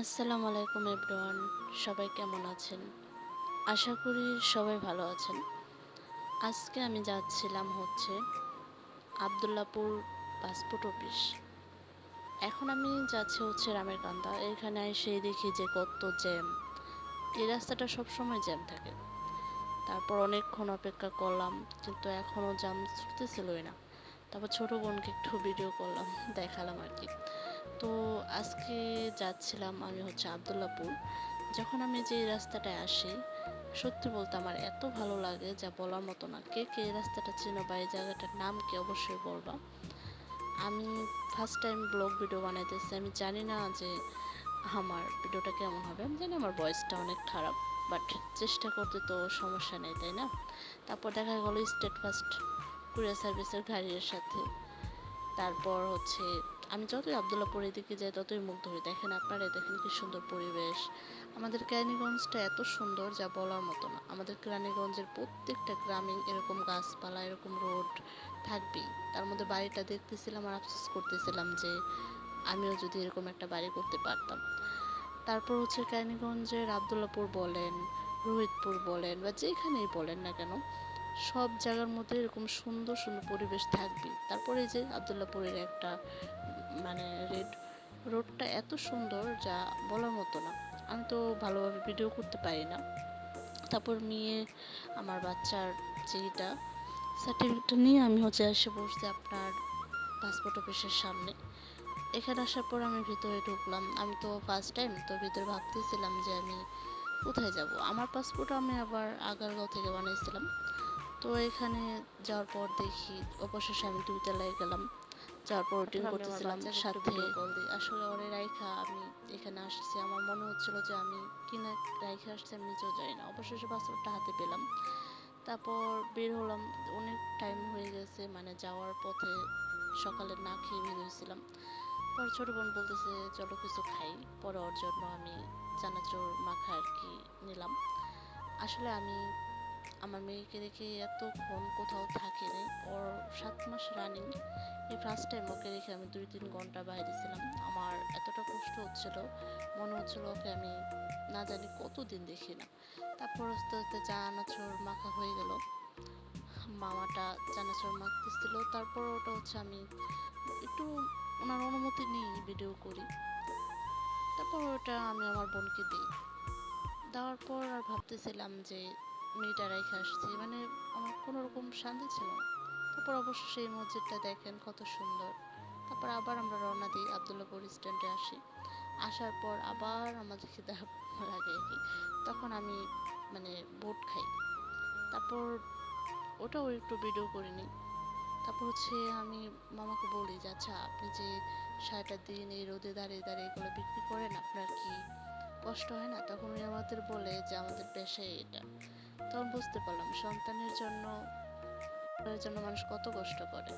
আসসালামু আলাইকুম এভরিওয়ান, সবাই কেমন আছেন? আশা করি সবাই ভালো আছেন। আজকে আমি যাচ্ছিলাম হচ্ছে আবদুল্লাপুর পাসপোর্ট অফিস। এখন আমি যাচ্ছি হচ্ছে রামের কান্দা এখানে এসে দেখি যে কত জ্যাম। এই রাস্তাটা সবসময় জ্যাম থাকে। তারপর অনেকক্ষণ অপেক্ষা করলাম, কিন্তু এখনও জ্যাম ছুটতেছিলই না। তারপর ছোটো বোনকে একটু ভিডিও করলাম, দেখালাম আর কি। তো আজকে যাচ্ছিলাম আমি হচ্ছে আবদুল্লাপুর। যখন আমি যে রাস্তাটায় আসি, সত্যি বলতে আমার এত ভালো লাগে যা বলার মতো না। কে কে রাস্তাটা চিনো বা এই জায়গাটার নাম কি অবশ্যই বলবা। আমি ফার্স্ট টাইম ব্লগ ভিডিও বানাইতেছি। আমি জানি না যে আমার ভিডিওটা কেমন হবে। আমি জানি আমার ভয়েসটা অনেক খারাপ বাট চেষ্টা করতে তো সমস্যা নেই, তাই না? তারপর দেখা গেলো স্টেট ফার্স্ট কুরিয়ার সার্ভিসের গাড়ির সাথে। তারপর হচ্ছে আমি যতই আবদুল্লাপুর এদিকে যাই, ততই মুগ্ধ হই। দেখেন আপনারা, দেখেন কি সুন্দর পরিবেশ। আমাদের কেরানীগঞ্জটা এত সুন্দর যা বলার মতো না। আমাদের কেরানীগঞ্জের প্রত্যেকটা গ্রামে এরকম গাছপালা, এরকম রোড থাকবেই। তার মধ্যে বাড়িটা দেখতেছিলাম আর আফসোস করতেছিলাম যে আমিও যদি এরকম একটা বাড়ি করতে পারতাম। তারপর হচ্ছে কেরানীগঞ্জের আবদুল্লাপুর বলেন, রোহিতপুর বলেন বা যেখানেই বলেন না কেন, সব জায়গার মধ্যে এরকম সুন্দর সুন্দর পরিবেশ থাকবে তারপরে যে আবদুল্লাপুরের একটা মানে রেড, রোডটা এত সুন্দর যা বলার মতো না। আমি তো ভালোভাবে ভিডিও করতে পারি না। তারপর মেয়ে, আমার বাচ্চার যেটা সার্টিফিকেটটা নিয়ে আমি হচ্ছে এসে বসছি আপনার পাসপোর্ট অফিসের সামনে। এখানে আসার পর আমি ভিতরে ঢুকলাম। আমি তো ফার্স্ট টাইম তো ভিতরে ভাবতেছিলাম যে আমি কোথায় যাব? আমার পাসপোর্ট আমি আবার আগারগাঁও থেকে বানিয়েছিলাম। তো এখানে যাওয়ার পর দেখি অবশেষে আমি দুইতলায় গেলাম। যাওয়ার পর রুটিন করতেছিলাম সাথে আসলে ওরে রাইখা আমি এখানে আসছি আমার মনে হচ্ছিল যে আমি কিনা রাইখা আসছি আমি নিজেও জানি না। অবশেষে পাসপোর্টটা হাতে পেলাম। তারপর বের হলাম অনেক টাইম হয়ে গেছে মানে যাওয়ার পথে সকালে না খেয়ে বের হয়েছিলাম পর ছোট বোন বলতেছে চলো কিছু খাই। পরে ওর জন্য আমি চানাচুর মাখা আর কি নিলাম। আসলে আমি আমার মেয়েকে রেখে এতক্ষণ কোথাও থাকি নাই। ওর সাত মাস রানিং এই ফার্স্ট টাইম ওকে রেখে আমি দুই তিন ঘণ্টা বাইরে ছিলাম আমার এতটা কষ্ট হচ্ছিল। মনে হচ্ছিল ওকে আমি না জানি কতদিন দেখি না। তারপর আস্তে আস্তে চানাচুর মাখা হয়ে গেল। মামাটা চানাচুর মাখতেছিল। তারপর ওটা হচ্ছে আমি একটু ওনার অনুমতি নিই ভিডিও করি। তারপর ওটা আমি আমার বোনকে দিই। দেওয়ার পর আর ভাবতেছিলাম যে মেয়েটা রেখে আসছি। মানে আমার কোনো রকম শান্তি ছিল না। তারপর অবশ্য সেই মসজিদটা দেখেন কত সুন্দর। তারপর আবার আমরা রওনা দিই আবদুল্লাপুর স্ট্যান্ডে আসি। আসার পর আবার আমাদের খেতে লাগে আর কি। তখন আমি মানে বোট খাই। তারপর ওটাও একটু ভিডিও করে নিই তারপর হচ্ছে আমি মামাকে বলি যে আচ্ছা আপনি যে সারাটা দিন, এই রোদে দাঁড়িয়ে দাঁড়িয়ে এগুলো বিক্রি করেন, আপনার কি কষ্ট হয় না? তখন উনি আমাদের বলে যে, আমাদের পেশাই এটা। তখন বুঝতে পারলাম সন্তানের জন্য জন্য মানুষ কত কষ্ট করে।